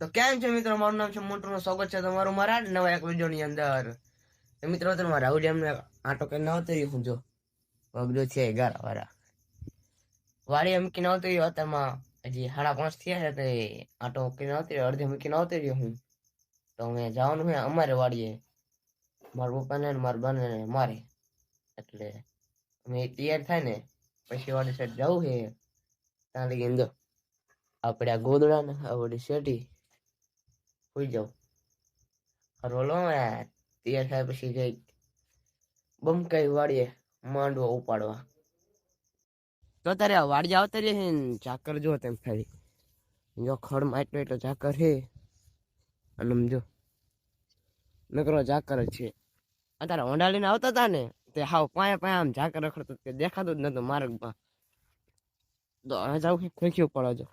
તો કેમ છે મિત્રો? મારું નામ છે મોટું સ્વાગત છે તમારું મારા નવા એક વીડિયો ની અંદર મિત્રો, તમે રાહુલ એમને આટો કે ન હતો હું જો. વગડો છે ગારા વાળા વાડી મૂકીને આવતો રહ્યો તેમાં હજી સાડા પાંચ થયા છે તે આટો મૂકીને આવતો રહ્યો, અડધી મૂકીને આવતો રહ્યો હું. તો અમે જવાનું છે અમારે વાડીએ મારા પપ્પાને મારા બને મારે. એટલે અમે તૈયાર થાય ને, પછી વાડી સાઈડ જવું છે. ત્યાં લગી અંદર. આપણે આ ગોદડા ને આ વળી શેટી હોઈ રોલો તૈયાર થાય પછી જઈ બમકાઈ વાળીએ માંડવા ઉપાડવા. તો તારે આ વાડી આવતા રહે ચાકર જો તેમ ખાલી જો ખડ માટલો એટલો ચાકર હે. અને સમજો નકરો ચાકર જ છે. અત્યારે હોંડા લઈને આવતા હતા ને, તે હાવ પાયા પાયા આમ ઝાકર રખડતો તે દેખાતું જ નતું માર્ગમાં. તો હવે જાવ ખોખી ઉપાડો જો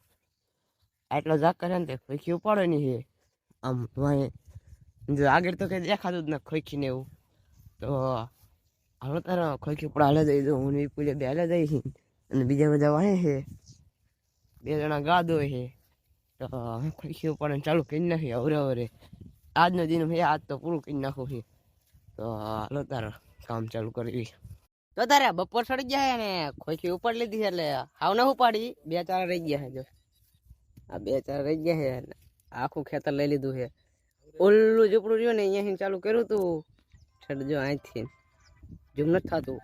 આટલો ઝાકર હે ને તે ખોખી ઉપાડો નહીં આમ જો આગળ તો કંઈ દેખાતું જ ના ખોખી ને એવું. તો હાલો તારો ખોખી ઉપર હાલે જઈ દઉં હું પૂજે બે હાલે જઈ. અને બીજા બધા વાહે છે બે જણા ગાદો છે તો ખોખી ઉપાડવાનું ચાલુ કરી નાખી અવરે અવરે. આજનો દિન છે આજ તો પૂરું કરી નાખું છે તો હાલો તારો કામ ચાલુ કરવી તો તારે બપોર ચડી ગયા ને ખોખી ઉપાડી લીધી એટલે હાવ ના ઉપાડી. બે ચાર રહી ગયા છે જો. આ બે ચાર રહી ગયા છે આખું ખેતર લઈ લીધું છે. ઓલું ઝૂંપડું રહ્યું ને અહીંયાથી ચાલુ કર્યું તું. છડજો અહીંથી. જૂમ નથી થતું.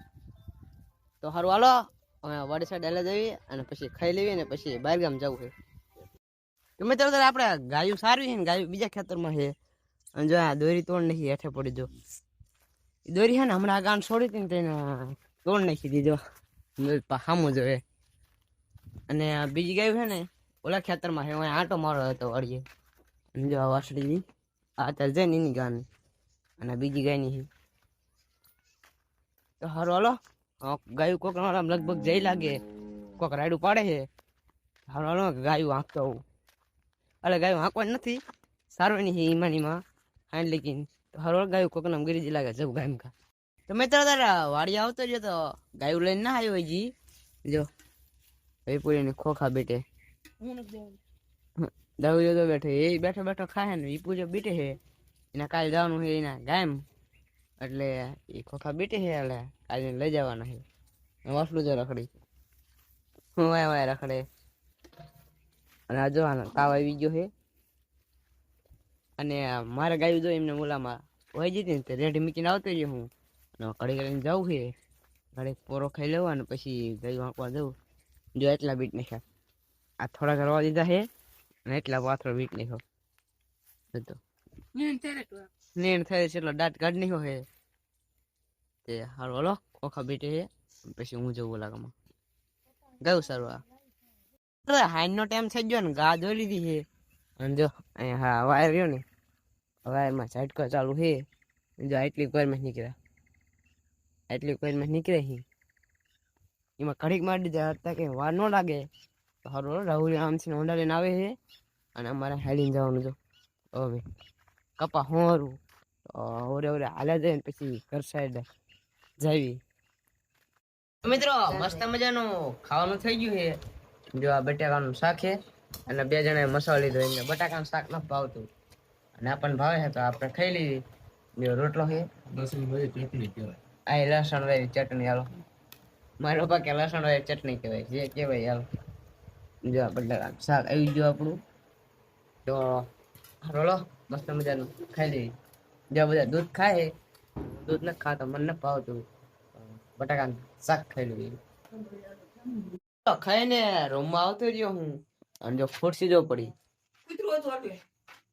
તો સારું હાલો, હવે વાડી સાઈડ હાલે જઈએ અને પછી ખાઈ લેવી ને પછી બહાર ગામ જવું છે. તમે તો આપણે ગાયું સારું છે ને, ગાયું બીજા ખેતરમાં છે. અને જો આ દોરી તોડ નાખી હેઠે પડી જો. દોરી છે ને હમણાં આ ગામ છોડી હતી ને તેને તોડ નાખી દીધો. સામું જોઈએ અને બીજી ગાયું છે ને ઓલા ખેતરમાં અહીં આંટો મારો હતો અડીએ જો આ વાસળીની, આ અત્યારે જઈને એની ગાન. અને બીજી ગાયની છે તો હારું, હાલો. ગાયું કોક લગભગ જઈ લાગે. કોક રાયડું પાડે છે હારું હાલો, ગાયું આંકતો આવું એટલે ગાયું આંકવાની નથી. સારું એની છે ઈમાનીમાં હાંડ લેકીન તો હારું ગાયું કોક નામ ગીરી લાગે, જવું ગાયમ કા. તો મેં તારા વાડી આવતો રહ્યો તો ગાયું લઈને ના આવ્યો હજી. જો ભાઈ પૂરીને ખોખા બેટે દારૂ તો બેઠો એ બેઠો બેઠો ખાય ને એ પૂજો બીટે છે એના કાલે જવાનું છે એના ગાયમ. એટલે એ ખોખા બીટે છે એટલે કાલે લઈ જવાના છે વાસલું જો રખડી. હું વાય વાય રખડે. અને આ જો તાવ આવી ગયો છે અને મારે ગાયું જો એમને મુલામાં હોય જતી ને તે રેડી મૂકીને આવતો રહ્યો હું. અને કડી કરીને જવું છે ઘડી પોરો ખાઈ લેવા અને પછી ગાયું આંકવા જવું. જો એટલા બીટ નાખ્યા આ થોડા કરવા દીધા છે અને એટલા પાથરો બીટ હોય તો નીણ થાય છે એટલો દાંત કાઢ નાખ્યો હોય તે હારું હલો ઓખા બીટે છે પછી હું જવું લાગમાં ગયું સારું આ હાઈન નો ટાઈમ થઈ ગયો ને ગા ધોઈ લીધી છે અને જો અહીંયા હા વાયર રહ્યો ને વાયરમાં ઝાટકો ચાલુ છે જો આટલી કોરમાં નીકળ્યા આટલી કોરમાં નીકળે છે એમાં ઘડીક મારી દીધા હતા કે વાર ન લાગે હલો, રાહુલ આમથી હોન્ડા લઈને આવે છે અને અમારે હાલીને જવાનું જો હવે કપા હોરું ઓરે ઓરે હાલે જાય ને પછી ઘર સાઈડ જાવી મિત્રો મસ્ત મજાનું ખાવાનું થઈ ગયું છે જો આ બટાકાનું શાક છે અને બે જણાએ મસાલો લીધો એમને બટાકાનું શાક ન ભાવતું અને આપણને ભાવે છે તો આપણે ખાઈ લીધી જો રોટલો છે આ લસણ વાળી ચટણી હાલો મારા પપ્પા કે લસણ વાળી ચટણી કહેવાય જે કહેવાય હાલો જો આ શાક આવી ગયું આપણું. તો રોલો. મસ્ત મજાનું. ખાઈ લઈએ. જો બધા દૂધ ખાય, દૂધ નથી ખાતો, મને ભાવતું. બટાકાનું શાક ખાઈ લઈએ. તો ખાઈને રૂમમાં આવતો રહ્યો હું. અને જો ખુરશી જો પડી.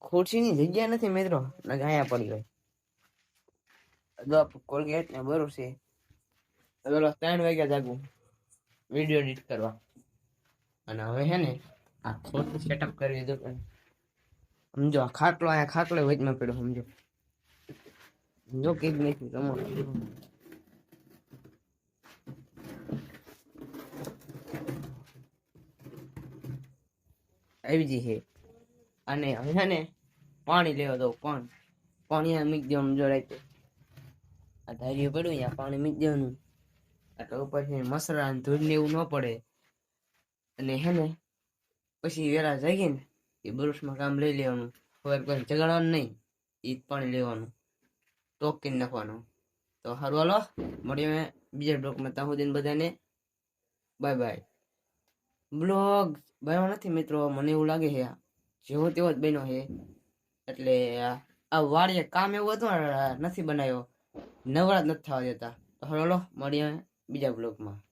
ખુરશીની જગ્યા નથી મિત્રો. ને અહીંયા પડી હોય. કોલગેટ ને બરોબર છે. ત્રણ વાગ્યા જાગું. વીડિયો એડિટ કરવા. અને હવે હે ને, આ ખોટું સેટઅપ કરી દીધું સમજો, આ ખાટલો અહીંયા ખાટલો વચમાં પડ્યો, સમજો. જો કે નથી તમો આવી જઈ છે. અને હવે છે ને, પાણી લેવા દઉં, પણ પાણી અહીંયા મૂકી દેવાનું જોડાય આ ધાર્યું પડ્યું અહીંયા, પાણી મૂકી દેવાનું. એટલે ઉપર છે મસરા ધૂળ ને એવું ન પડે. અને હે ને, પછી વેલા જાગીએ ને એ બ્રશમાં કામ લઈ લેવાનું. હવે કોઈ જગાડવાનું નહીં એ પાણી લેવાનું. ટોક કરી નાખવાનું. તો સારું હાલો, મળીએ બીજા બ્લોગમાં. ત્યાં સુધી બધાને બાય બાય. બ્લોગ બન્યો નથી મિત્રો, મને એવું લાગે છે જેવો તેવો જ બન્યો છે. એટલે આ- વાળીએ કામ એવું હતું નથી બનાવ્યો. નવરા જ નથી થવા દેતા. તો હલો, મળીએ બીજા બ્લોગમાં.